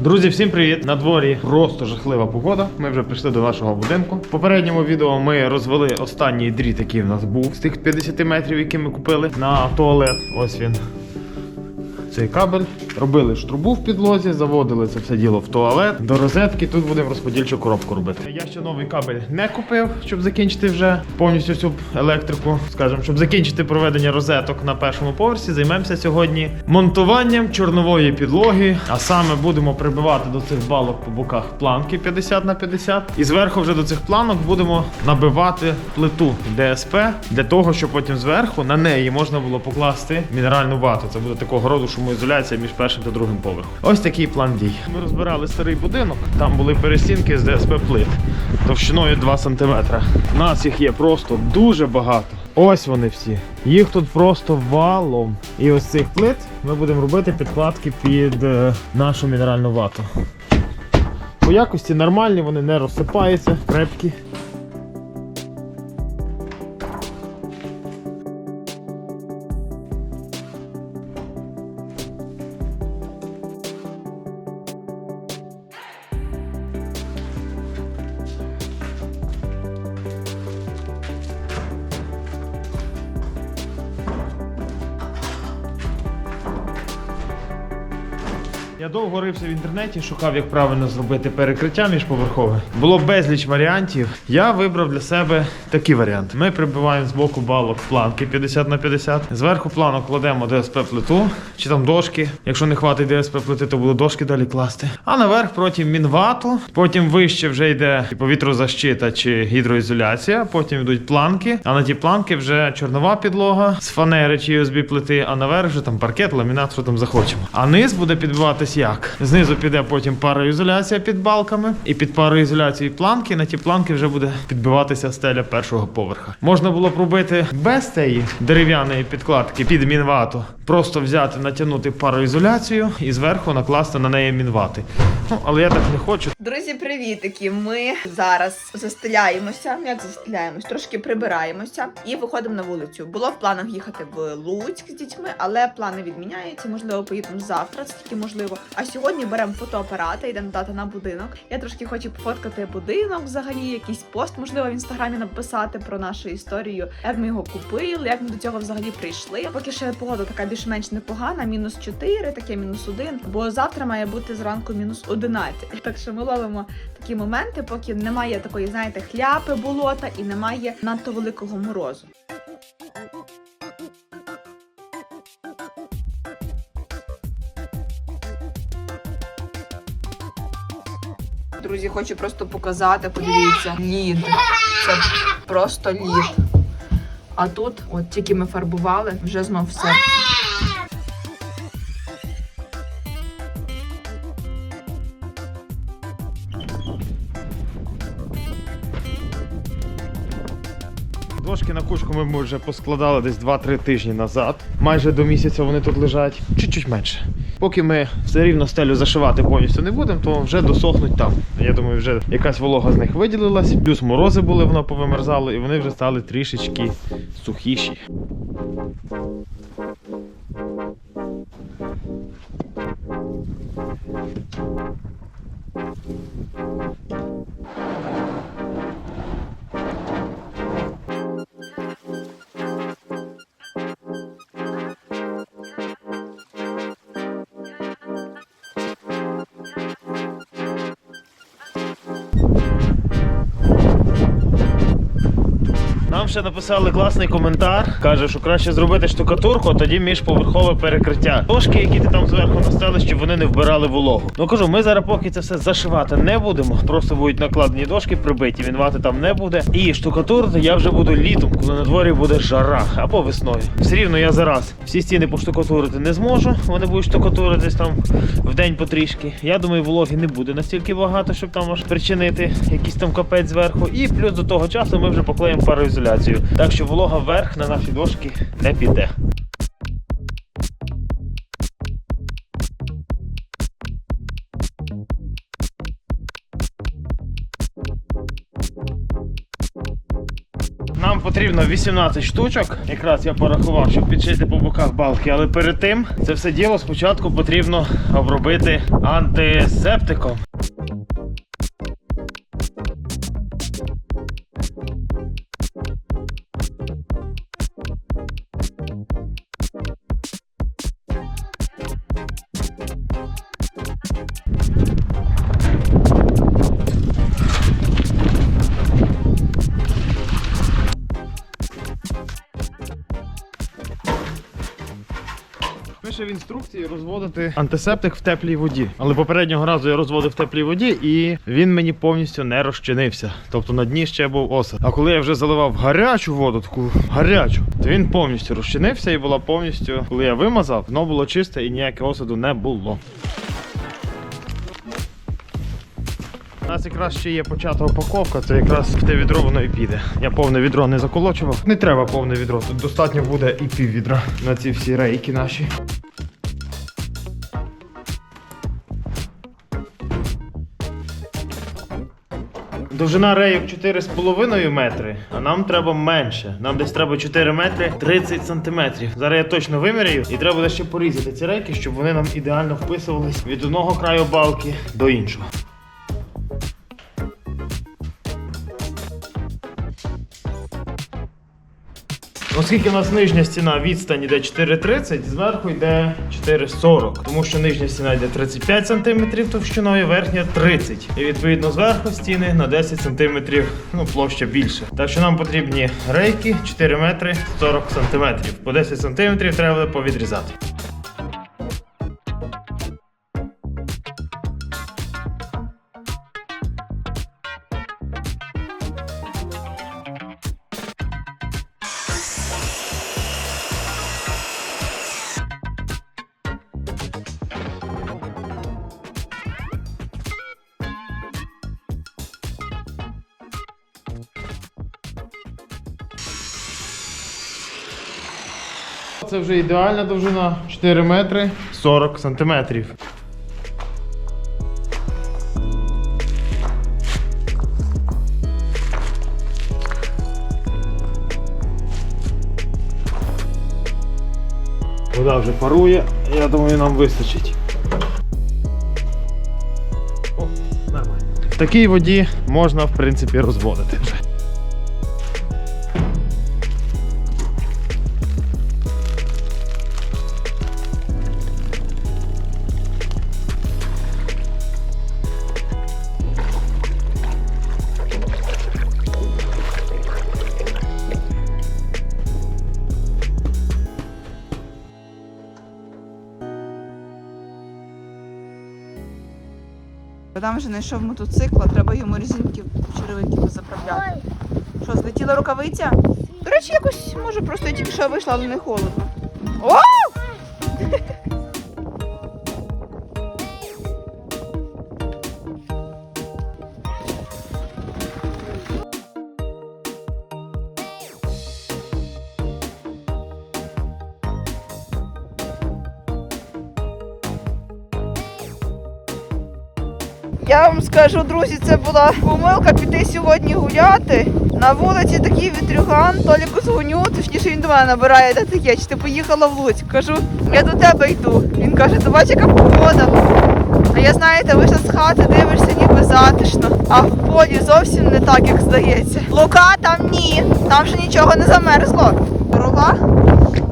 Друзі, всім привіт! На дворі просто жахлива погода. Ми вже прийшли до нашого будинку. В попередньому відео ми розвели останній дріт, який в нас був з тих 50 метрів, які ми купили на туалет. Ось він. Цей кабель. Робили штрубу в підлозі, заводили це все діло в туалет. До розетки тут будемо розподільчу коробку робити. Я ще новий кабель не купив, щоб закінчити вже повністю всю електрику. Скажімо, щоб закінчити проведення розеток на першому поверсі, займемося сьогодні монтуванням чорнової підлоги. А саме будемо прибивати до цих балок по боках планки 50 на 50. І зверху вже до цих планок будемо набивати плиту ДСП для того, щоб потім зверху на неї можна було покласти мінеральну вату. Це буде такого роду шумоізоляція між першим та другим поверхом. Ось такий план дій. Ми розбирали старий будинок. Там були перестінки з ДСП плит товщиною 2 см. У нас їх є просто дуже багато. Ось вони всі. Їх тут просто валом. І ось цих плит ми будемо робити підкладки під е, нашу мінеральну вату. По якості нормальні, вони не розсипаються, крепкі. В інтернеті, шукав, як правильно зробити перекриття міжповерхове. Було безліч варіантів. Я вибрав для себе такий варіант. Ми прибиваємо з боку балок планки 50 на 50. Зверху планок кладемо ДСП плиту чи там дошки. Якщо не хватить ДСП плити, то буду дошки далі класти. А наверх потім мінвату. Потім вище вже йде повітрозащита чи гідроізоляція. Потім йдуть планки. А на ті планки вже чорнова підлога з фанери чи USB плити. А наверх вже там паркет, ламінат, що там захочемо. А низ буде підбиватись як? Знизу піде потім пароізоляція під балками, і під пароізоляцією планки. На ті планки вже буде підбиватися стеля першого поверха. Можна було б робити без цієї дерев'яної підкладки під мінвату. Просто взяти, натягнути пароізоляцію і зверху накласти на неї мінвати. Ну, але я так не хочу. Друзі, привітики! Ми зараз застеляємося. Як застеляємось? Трошки прибираємося і виходимо на вулицю. Було в планах їхати в Луцьк з дітьми, але плани відміняються. Можливо, поїдемо завтра, це можливо. А сьогодні беремо фотоапарати, йдемо дати на будинок. Я трошки хочу пофоткати будинок, взагалі, якийсь пост, можливо, в інстаграмі написати про нашу історію, як ми його купили, як ми до цього взагалі прийшли. Поки ще погода така більш-менш непогана, мінус 4, таке мінус 1, бо завтра має бути зранку мінус 11. Так що ми ловимо такі моменти, поки немає такої, знаєте, хляпи болота і немає надто великого морозу. Друзі, хочу просто показати, подивіться, лід. Це просто лід. А тут, от тільки ми фарбували, вже знов все. Дошки на кучку ми вже поскладали десь 2-3 тижні назад. Майже до місяця вони тут лежать, чуть-чуть менше. Поки ми все рівно стелю зашивати повністю не будемо, то вже досохнуть там. Я думаю, вже якась волога з них виділилась. Плюс морози були, воно повимерзало, і вони вже стали трішечки сухіші. Ще написали класний коментар. Каже, що краще зробити штукатурку, а тоді міжповерхове перекриття. Дошки, які ти там зверху настели, щоб вони не вбирали вологу. Ну кажу, ми зараз поки це все зашивати не будемо. Просто будуть накладені дошки прибиті, вінвати там не буде. І штукатурити я вже буду літом, коли на дворі буде жара або весною. Все рівно я зараз всі стіни поштукатурити не зможу. Вони будуть штукатуритись там в день потрішки. Я думаю, вологи не буде настільки багато, щоб там аж причинити якийсь там капець зверху. І плюс до того часу ми вже поклеїмо пароізоляцію. Так що волога вверх на наші дошки не піде. Нам потрібно 18 штучок. Якраз я порахував, щоб підшити по боках балки. Але перед тим це все діло спочатку потрібно обробити антисептиком. Інструкції розводити антисептик в теплій воді. Але попереднього разу я розводив в теплій воді і він мені повністю не розчинився. Тобто на дні ще був осад. А коли я вже заливав гарячу воду, таку гарячу, то він повністю розчинився і була повністю, коли я вимазав, воно було чисте і ніякого осаду не було. У нас якраз ще є почата упаковка, це якраз в те відро воно і піде. Я повне відро не заколочував. Не треба повне відро, тут достатньо буде і пів відра на ці всі рейки наші. Довжина рейок 4,5 метри, а нам треба менше. Нам десь треба 4 метри 30 сантиметрів. Зараз я точно виміряю і треба буде ще порізати ці рейки, щоб вони нам ідеально вписувались від одного краю балки до іншого. Оскільки у нас нижня стіна відстань йде 4,30, зверху йде 4,40, тому що нижня стіна йде 35 см товщиною, верхня 30 І відповідно зверху стіни на 10 см ну, площа більше. Так що нам потрібні рейки 4 метри 40 см. По 10 см треба повідрізати. Це вже ідеальна довжина 4 метри 40 сантиметрів. Вода вже парує, я думаю, нам вистачить. О, нормально. В такій воді можна, в принципі, розводити вже. Вже знайшов мотоцикла, треба йому резинки черевики заправляти. Що, злетіла рукавиця? До речі, якось, може, просто я тільки що вийшла, але не холодно. О! Я вам скажу, друзі, це була помилка піти сьогодні гуляти. На вулиці такий вітрюган, Толіку дзвоню, точніше він до мене набирає, де ти є, чи ти поїхала в Луцьк. Кажу, я до тебе йду. Він каже, ти бач, яка погода. А я знаєте, вийшла з хати, дивишся, ніби затишно. А в полі зовсім не так, як здається. Лука там ні, там ще нічого не замерзло. Дорога,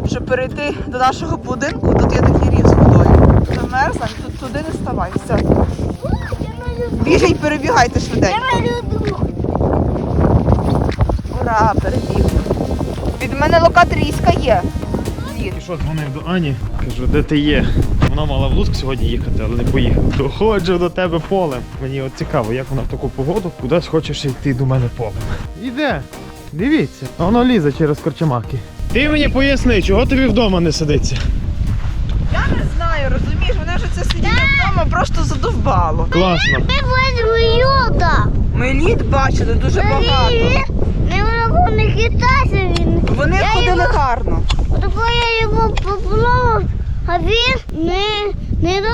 щоб перейти до нашого будинку, тут є такий рів з водою. Замерзла, тут туди не ставай. Все. Бігай, перебігайте швиденько. Ура, перебіг. Від мене локаторійська є. Їд. І що дзвонив до Ані, кажу, де ти є? Вона мала в Луцьк сьогодні їхати, але не поїхала. Доходжу до тебе полем. Мені от цікаво, як вона в таку погоду кудись хочеш йти до мене полем. Іде. Дивіться, воно лізе через корчамаки. Ти мені поясни, чого тобі вдома не сидиться? Я не знаю, розумієш, мене вже це вдома просто задовбала. Класно. Ми лід бачили дуже багато. Не можу не хитайся він. Вони ходили гарно. Тобто я його поплавав, а він не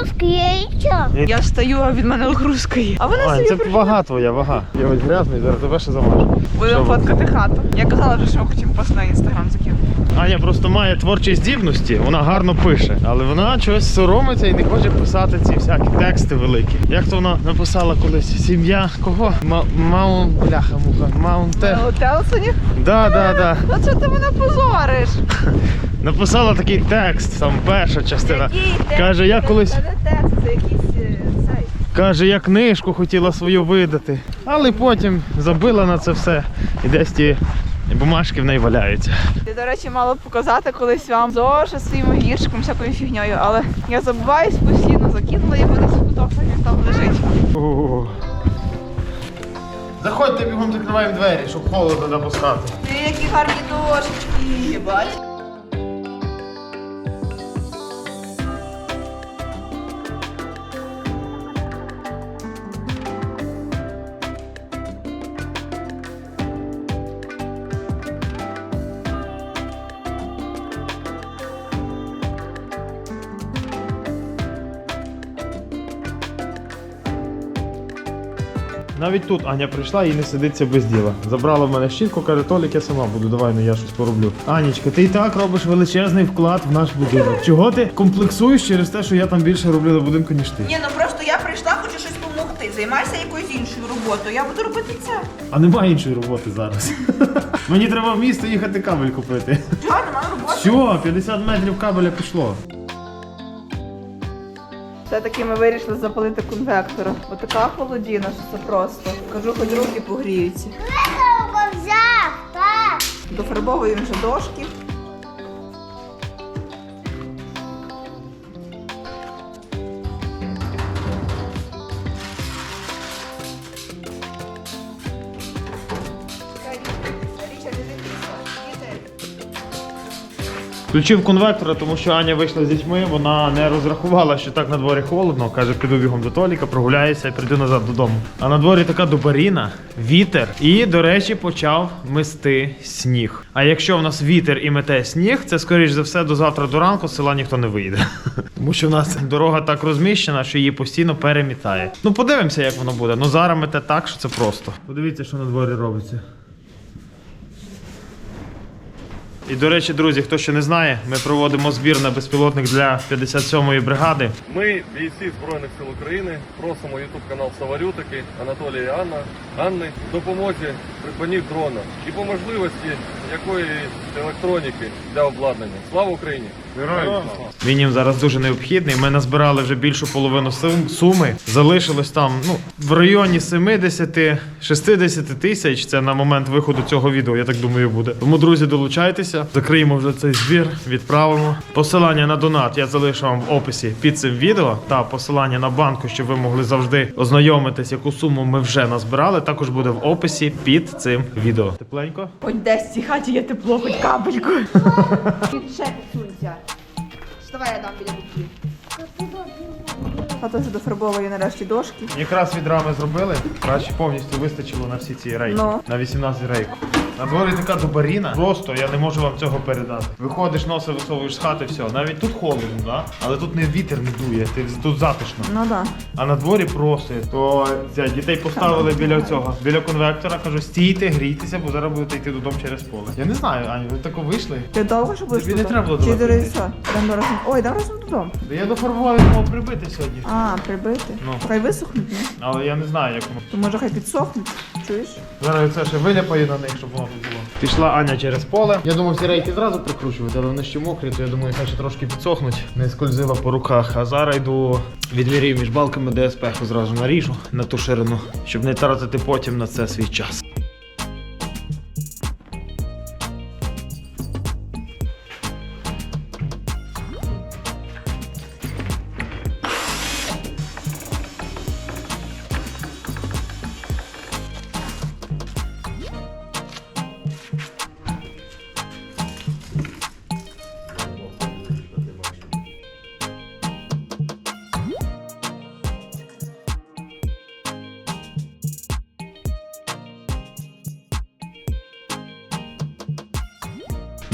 Не розкриється. Я встаю, а від мене огрузкою. А вона собі це вага твоя, вага. Я ось грязний, зараз тебе ще замажу. Будемо фоткати хату. Я казала вже, що ми хочемо пост на інстаграм закинути. Аня просто має творчі здібності, вона гарно пише, але вона чогось соромиться і не хоче писати ці всякі тексти великі. Як то вона написала колись? Сім'я кого? Ма- Маун бляха муха. Маунте. Телсоні? Да, да, да. А чого ти мене позориш? Написала такий текст, там перша частина. Каже, я колись Це не текст, це якийсь е, каже, я книжку хотіла свою видати, але потім забила на це все. І десь ті бумажки в неї валяються. Я, до речі, мала б показати колись вам зошит своїм гіршиком, всякою фігньою, але я забуваюсь постійно, закинула його десь в куток, він там лежить. О. Заходьте бігом закриваємо двері, щоб холодно допускати. Ти які гарні дошечки, бач. Навіть тут Аня прийшла і не сидиться без діла. Забрала в мене щітку, каже, Толік, я сама буду, давай ну я щось пороблю. Анічка, ти і так робиш величезний вклад в наш будинок. Чого ти комплексуєш через те, що я там більше роблю на будинку, ніж ти? Ні, ну просто я прийшла, хочу щось допомогти. Займайся якоюсь іншою роботою. Я буду робити це. А немає іншої роботи зараз. Мені треба в місто їхати кабель купити. Чого, немає роботи? Все, 50 метрів кабеля пішло. Все-таки ми вирішили запалити конвектора. Бо така холодіна, що це просто. Кажу, хоч руки погріються. До фарбової. Вже дошки. Включив конвектора, тому що Аня вийшла з дітьми, вона не розрахувала, що так на дворі холодно. Каже, піду бігом до Толіка, прогуляюся і прийду назад додому. А на дворі така дубаріна, вітер. І, до речі, почав мести сніг. А якщо в нас вітер і мете сніг, це скоріш за все до завтра до ранку з села ніхто не вийде. Тому що в нас дорога так розміщена, що її постійно перемітає. Ну подивимося, як воно буде. Ну зараз мете так, що це просто. Подивіться, що на дворі робиться. І до речі, друзі, хто ще не знає, ми проводимо збір на безпілотник для 57-ї бригади. Ми, бійці Збройних сил України, просимо YouTube канал Саварютики, Анатолія Анна, Анни в допомозі придбанні дрона і по можливості якоїсь електроніки для обладнання. Слава Україні! Він їм зараз дуже необхідний. Ми назбирали вже більшу половину суми. Залишилось там ну, в районі 70-60 тисяч. Це на момент виходу цього відео, я так думаю, буде. Тому, друзі, долучайтеся. Закриємо вже цей збір, відправимо. Посилання на донат я залишу вам в описі під цим відео та посилання на банку, щоб ви могли завжди ознайомитись, яку суму ми вже назбирали. Також буде в описі під цим відео. Тепленько. Хоч десь в цій хаті є тепло, хоч капельку. Ще підсунься. Вставай, я дам біля бутки. А вже дофарбовує нарешті дошки. Якраз від рами зробили, краще повністю вистачило на всі ці рейки. Ну. На 18 рейк. На дворі така дубаріна. Просто я не можу вам цього передати. Виходиш, носа висовуєш з хати, все. Навіть тут холодно, да? але тут не вітер не дує, ти, тут затишно. Ну так. А на дворі просто. То ця, дітей поставили біля цього, біля конвектора, кажу, стійте, грійтеся, бо зараз будете йти додому через поле. Я не знаю, Аню, ви тако вийшли? Ти довго що будеш Тобі не треба було Чи до разом. Ой, йдемо разом додому. Та я дофарбував його прибити сьогодні. А, прибити. Ну. Хай висохнуть, ні? Але я не знаю, як воно. То може хай підсохнуть. Чуєш? Зараз це ще виляпаю на них, щоб воно тут було. Пішла Аня через поле. Я думав, ці рейки зразу прикручувати, але вони ще мокрі, то я думаю, хай ще трошки підсохнуть. Не скользила по руках. А зараз йду відмірюю між балками ДСП зразу наріжу на ту ширину, щоб не тратити потім на це свій час.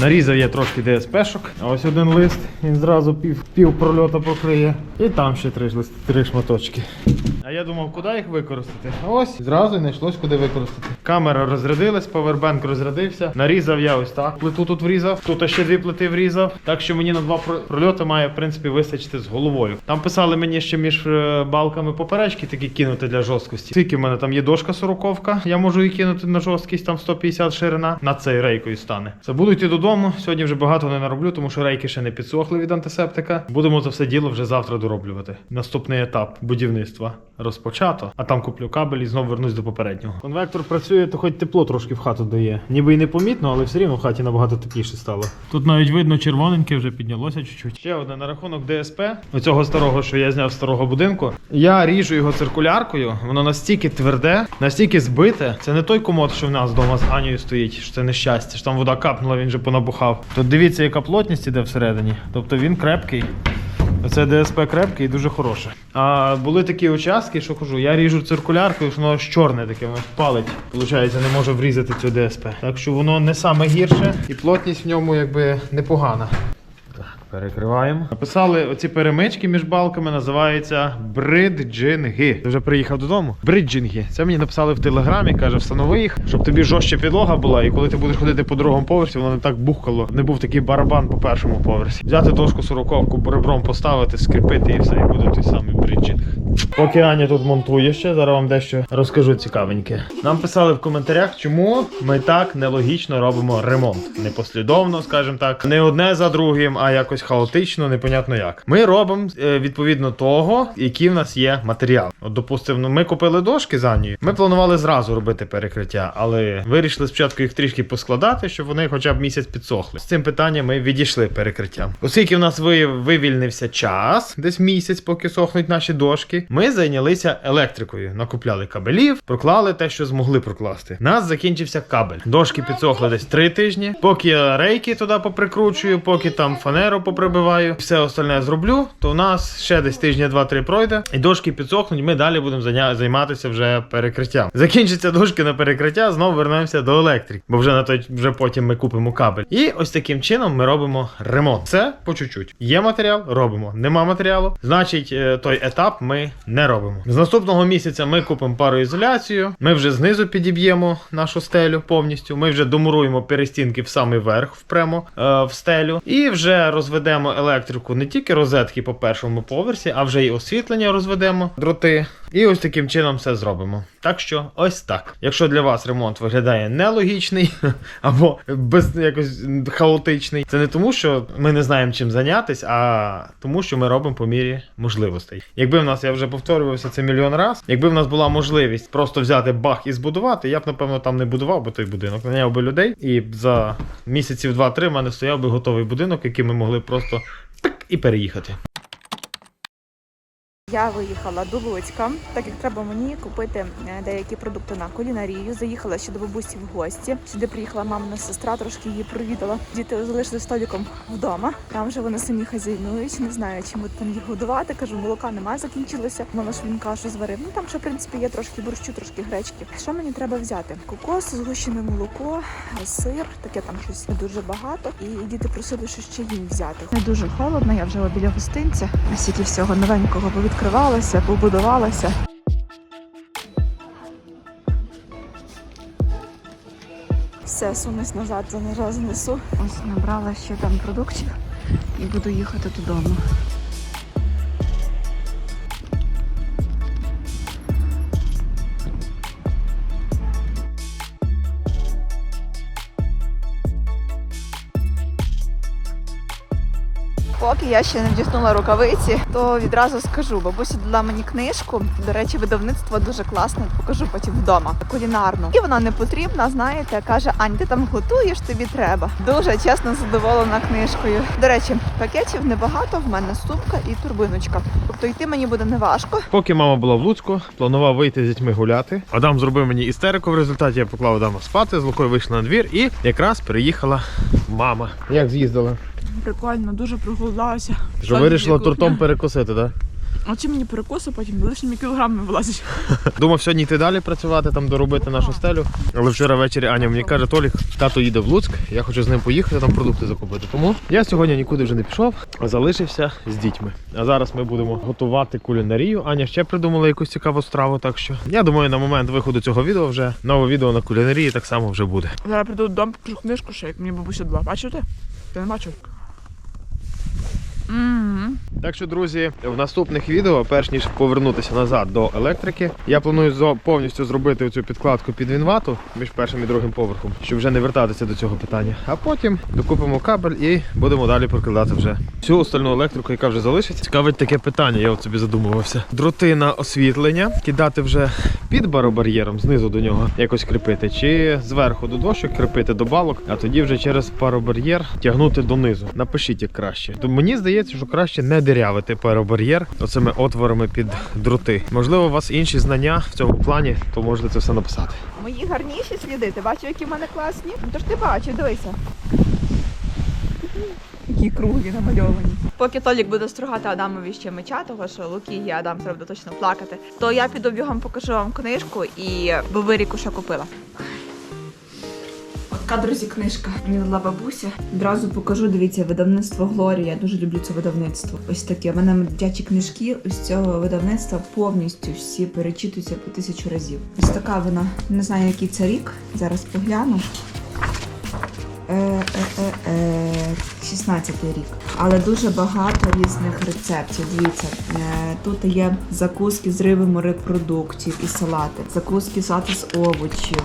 Нарізав я трошки ДСПшок, ось один лист, він зразу пів пів прольота покриє. І там ще три, листи, три шматочки. А я думав, куди їх використати? Ось зразу знайшлось, куди використати. Камера розрядилась, павербенк розрядився. Нарізав я ось так. Плиту тут врізав, тут ще дві плити врізав. Так що мені на два прольоти має, в принципі, вистачити з головою. Там писали мені ще між е, балками поперечки такі кинути для жорсткості. Скільки в мене там є дошка сороковка, я можу її кинути на жорсткість, там 150 ширина. На цей рейкою стане. Це буду йти додому. Сьогодні вже багато не нароблю, тому що рейки ще не підсохли від антисептика. Будемо це все діло вже завтра дороблювати. Наступний етап будівництва розпочато, а там куплю кабель і знову вернусь до попереднього. Конвектор працює, то хоч тепло трошки в хату дає. Ніби й не помітно, але все рівно в хаті набагато тепліше стало. Тут навіть видно червоненьке вже піднялося чуть-чуть. Ще одне на рахунок ДСП, оцього старого, що я зняв з старого будинку. Я ріжу його циркуляркою, воно настільки тверде, настільки збите. Це не той комод, що в нас вдома з Анією стоїть, що це нещастя, що там вода капнула, він же понабухав. Тут дивіться, яка плотність іде всередині. Тобто він крепкий. Оце ДСП крепке і дуже хороше. А були такі участки, що кажу, я ріжу циркуляркою, воно аж чорне таке, воно палить. Получається, не може врізати цю ДСП. Так що воно не саме гірше, і плотність в ньому якби непогана. Перекриваємо. Написали оці перемички між балками, називаються бриджинги. Ти вже приїхав додому? Бриджинги. Це мені написали в телеграмі, каже, встанови їх, щоб тобі жорстче підлога була, і коли ти будеш ходити по другому поверсі, воно не так бухкало. Не був такий барабан по першому поверсі. Взяти дошку сороковку ребром поставити, скріпити і все, і буде той самий бриджинг. Поки Аня тут монтує ще, зараз вам дещо розкажу цікавеньке. Нам писали в коментарях, чому ми так нелогічно робимо ремонт. Непослідовно, скажімо так, не одне за другим, а якось хаотично, непонятно як. Ми робимо е, відповідно того, які в нас є матеріал. От, допустимо, ми купили дошки з Анією. Ми планували зразу робити перекриття, але вирішили спочатку їх трішки поскладати, щоб вони хоча б місяць підсохли. З цим питанням ми відійшли перекриттям. Оскільки в нас вивільнився час, десь місяць, поки сохнуть наші дошки, ми зайнялися електрикою. Накупляли кабелів, проклали те, що змогли прокласти. Нас закінчився кабель. Дошки підсохли десь три тижні. Поки я рейки туди поприкручую, поки там фанеру поприбиваю, все остальне зроблю, то у нас ще десь тижня два-три пройде, і дошки підсохнуть. Ми далі будемо займатися вже перекриттям. Закінчаться дошки на перекриття, знову вернемося до електрики, бо вже на той вже потім ми купимо кабель. І ось таким чином ми робимо ремонт. Це по чуть-чуть. Є матеріал, робимо. Нема матеріалу, значить е, той етап ми не робимо. З наступного місяця ми купимо пароізоляцію. Ми вже знизу підіб'ємо нашу стелю повністю. Ми вже домуруємо перестінки в самий верх, впремо е, в стелю, і вже розведемо електрику не тільки розетки по першому поверсі, а вже й освітлення розведемо дроти. І ось таким чином все зробимо. Так що ось так. Якщо для вас ремонт виглядає нелогічний або без якось хаотичний, це не тому, що ми не знаємо чим зайнятися, а тому, що ми робимо по мірі можливостей. Якби в нас, я вже повторювався це мільйон раз, якби в нас була можливість просто взяти бах і збудувати, я б напевно там не будував би той будинок, наняв би людей, і за місяців 2-3 в мене стояв би готовий будинок, який ми могли просто так і переїхати. Я виїхала до Луцька, так як треба мені купити е, деякі продукти на кулінарію. Заїхала ще до бабусі в гості. Сюди приїхала мамина сестра, трошки її провідала. Діти залишили столиком вдома. Там вже вони самі хазяйнують. Не знаю, чим там їх годувати. Кажу, молока немає, закінчилося. Мама ж він кашу зварив. Ну там ще в принципі є трошки борщу, трошки гречки. Що мені треба взяти? Кокос, згущене молоко, сир, таке там щось не дуже багато. І діти просили, що ще їм взяти. Не дуже холодно. Я вже біля гостинця. Стільки всього новенького повідкривалося, побудувалася. Все, сунусь назад, зараз несу. Ось набрала ще там продуктів і буду їхати додому. Поки я ще не вдягнула рукавиці, то відразу скажу. Бабуся дала мені книжку. До речі, видавництво дуже класне. Покажу потім вдома. Кулінарну. І вона не потрібна, знаєте, каже, Ань, ти там готуєш, тобі треба. Дуже чесно задоволена книжкою. До речі, пакетів небагато. В мене сумка і турбиночка. Тобто йти мені буде неважко. Поки мама була в Луцьку, планував вийти з дітьми гуляти. Адам зробив мені істерику. В результаті я поклав Адама спати, з Лукою вийшли на двір і якраз приїхала мама. Як з'їздила? Прикольно, дуже проголодалася. Що вирішила тортом перекусити, так? Оці мені перекуси потім лишніми кілограмами вилазять. Думав сьогодні йти далі працювати, там доробити нашу стелю. Але вчора ввечері Аня мені каже, Толік, тато їде в Луцьк, я хочу з ним поїхати, там продукти закупити. Тому я сьогодні нікуди вже не пішов, а залишився з дітьми. А зараз ми будемо готувати кулінарію. Аня ще придумала якусь цікаву страву, так що я думаю, на момент виходу цього відео вже нове відео на кулінарії так само вже буде. Зараз прийду додому, книжку, ще як мені бабуся дала. Бачив ти? Ти не бачив? Так що, друзі, в наступних відео, перш ніж повернутися назад до електрики, я планую повністю зробити цю підкладку під вінвату між першим і другим поверхом, щоб вже не вертатися до цього питання. А потім докупимо кабель і будемо далі прокладати вже всю остальну електрику, яка вже залишиться. Цікавить таке питання, я от собі задумувався. Дроти на освітлення кидати вже під баробар'єром, знизу до нього якось кріпити, чи зверху до дощок кріпити до балок, а тоді вже через паробар'єр тягнути донизу. Напишіть як краще. То мені здається, що краще не дирявити паробар'єр оцими отворами під дроти. Можливо, у вас інші знання в цьому плані, то можете це все написати. Мої гарніші сліди. Ти бачив, які в мене класні? Ну то ж ти бачив, дивися. Які круглі намальовані. Поки Толік буде стругати Адамові ще меча, того що Луки і Адам треба точно плакати, то я піду бігом покажу вам книжку і бобирику, що купила. Отка, друзі, книжка. Мені дала бабуся. Одразу покажу, дивіться, видавництво Глорія. Я дуже люблю це видавництво. Ось таке. У мене дитячі книжки з цього видавництва повністю всі перечитуються по тисячу разів. Ось така вона. Не знаю, який це рік. Зараз погляну. Е, е, е, е, 16 рік. Але дуже багато різних рецептів. Дивіться, тут є закуски з риби морепродуктів і салати, закуски салати з овочів,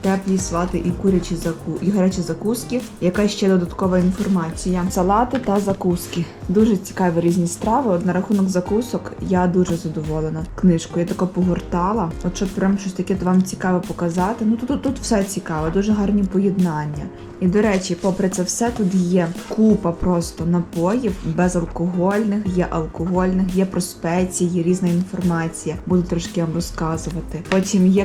теплі салати і курячі заку... і гарячі закуски. Яка ще додаткова інформація? Салати та закуски. Дуже цікаві різні страви. От на рахунок закусок я дуже задоволена. Книжку я тако погортала. От щоб прям щось таке вам цікаве показати. Ну тут, тут, тут все цікаво, дуже гарні поєднання. І до речі, попри це все, тут є купа просто напоїв безалкогольних, є алкогольних, є про спеції, є різна інформація. Буду трошки вам розказувати. Потім є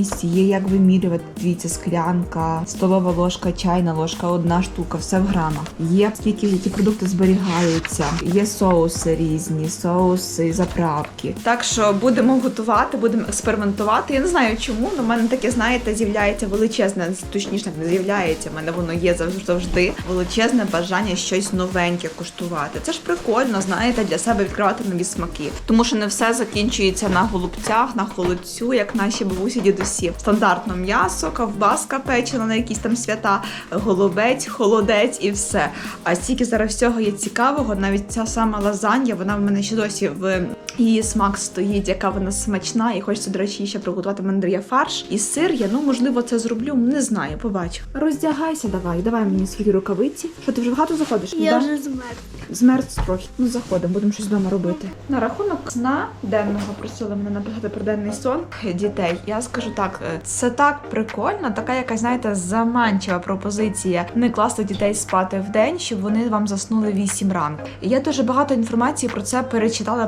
калорійність, є як вимірювати. Дивіться, склянка, столова ложка, чайна ложка, одна штука, все в грамах. Є скільки які продукти зберігаються, є соуси різні, соуси, заправки. Так що будемо готувати, будемо експериментувати. Я не знаю чому, але в мене таке, знаєте, з'являється величезне, точніше не з'являється. в мене воно є завжди завжди величезне бажання щось новеньке куштувати. Це ж прикольно, знаєте, для себе відкривати нові смаки. Тому що не все закінчується на голубцях, на холодцю, як наші бабусі дідусі. Стандартно м'ясо, ковбаска печена на якісь там свята, голубець, холодець і все. А стільки зараз всього є цікавого, навіть ця сама лазанья, вона в мене ще досі в її смак стоїть, яка вона смачна, і хочеться, до речі, ще приготувати. Є фарш і сир. Я ну можливо це зроблю. Не знаю, побачу. Роздягайся, давай, давай мені свої рукавиці. Що ти вже в хату заходиш? Я Да? вже змерз. Змерз трохи. Ну заходимо, будемо щось вдома робити. На рахунок сна денного просили мене написати про денний сон дітей. Я скажу так, е, це так прикольно, така якась, знаєте, заманчива пропозиція не класти дітей спати в день, щоб вони вам заснули 8 ранку. Я дуже багато інформації про це перечитала,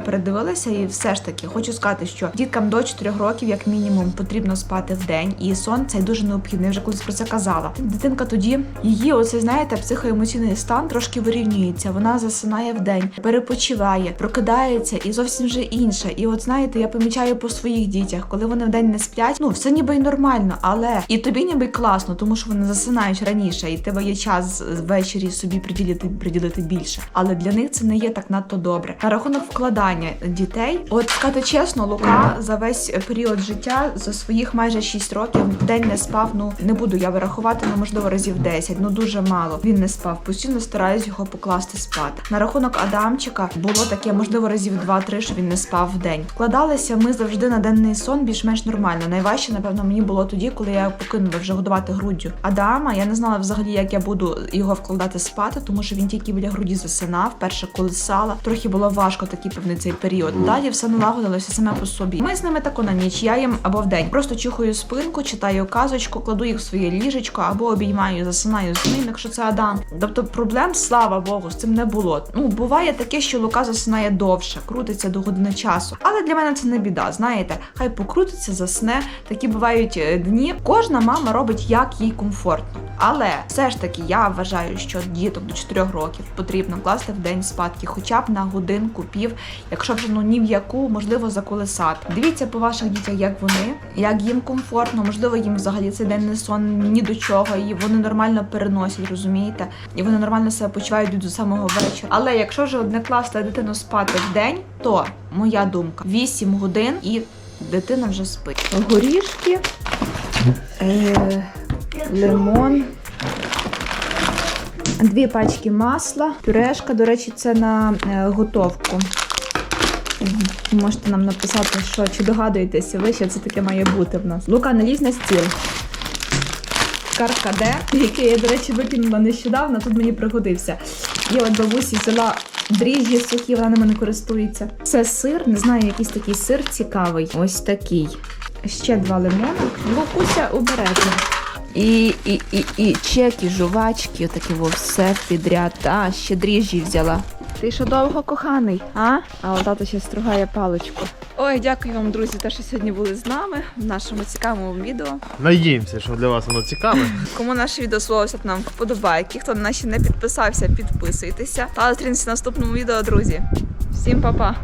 передивилася, і все ж таки хочу сказати, що діткам до 4 років, як мінімум, потрібно спати в день, і сон цей дуже необхідний. Вже колись про це казала. Дитинка тоді її, оцей знаєте, психоемоційний стан трошки вирівнюється. Вона засинає в день, перепочиває, прокидається і зовсім вже інше. І от знаєте, я помічаю по своїх дітях, коли вони вдень не сплять, ну все ніби й нормально, але і тобі ніби класно, тому що вони засинають раніше, і тебе є час ввечері собі приділити приділити більше. Але для них це не є так надто добре. На рахунок вкладання дітей, от сказати чесно, Лука за весь період життя за своїх майже 6 років в день не спав. Ну не буду я вирахувати, ну можливо разів 10, ну дуже мало. Він не спав. Постійно стараюсь його покласти спати. На рахунок Адамчика було таке, можливо, разів 2-3, що він не спав в день. Вкладалися ми завжди на денний сон більш-менш нормально. Найважче, напевно, мені було тоді, коли я покинула вже годувати груддю. Адама я не знала взагалі, як я буду його вкладати спати, тому що він тільки біля груді засинав, перше колисала. Трохи було важко такий певний цей період. Далі все налагодилося саме по собі. Ми з ними тако на ніч, я їм або в день. Просто чухаю спинку, читаю казочку, кладу їх в своє ліжечко або обіймаю, засинаю з ним, якщо це Адам. Тобто проблем, слава Богу, з цим не було. Ну буває таке, що Лука засинає довше, крутиться до години часу. Але для мене це не біда. Знаєте, хай покрутиться, засне. Такі бувають е, дні. Кожна мама робить як їй комфортно. Але все ж таки я вважаю, що діток до 4 років потрібно класти в день спадки, хоча б на годинку пів, якщо вже ну ні в яку, можливо, заколесати. Дивіться по ваших дітях, як вони, як їм комфортно, можливо, їм взагалі цей день не сон ні до чого, і вони нормально переносять, розумієте? І вони нормально себе почувають до самого вечора. Але якщо вже одне класти дитину спати в день, то моя думка 8 годин і дитина вже спить. Горішки, е, лимон. Дві пачки масла, пюрешка, до речі, це на е, готовку. Можете нам написати, що чи догадуєтеся ви, що це таке має бути в нас. Лука, не лізь на стіл. Каркаде, який я, до речі, викинула нещодавно, тут мені пригодився. Я от бабусі взяла дріжджі сухі, вона ними не користується. Це сир, не знаю, якийсь такий сир цікавий. Ось такий. Ще два лимони. Лукуся обережно. І, і, і, і чеки, жувачки, отакі во все підряд. А, ще дріжджі взяла. Ти що довго коханий, а? А от тато ще стругає паличку. Ой, дякую вам, друзі, те, що сьогодні були з нами в нашому цікавому відео. Надіємося, що для вас воно цікаве. Кому наше відео сподобалося, нам вподобайки. Хто на нас ще не підписався, підписуйтеся. Та зустрінемося в наступному відео, друзі. Всім па-па!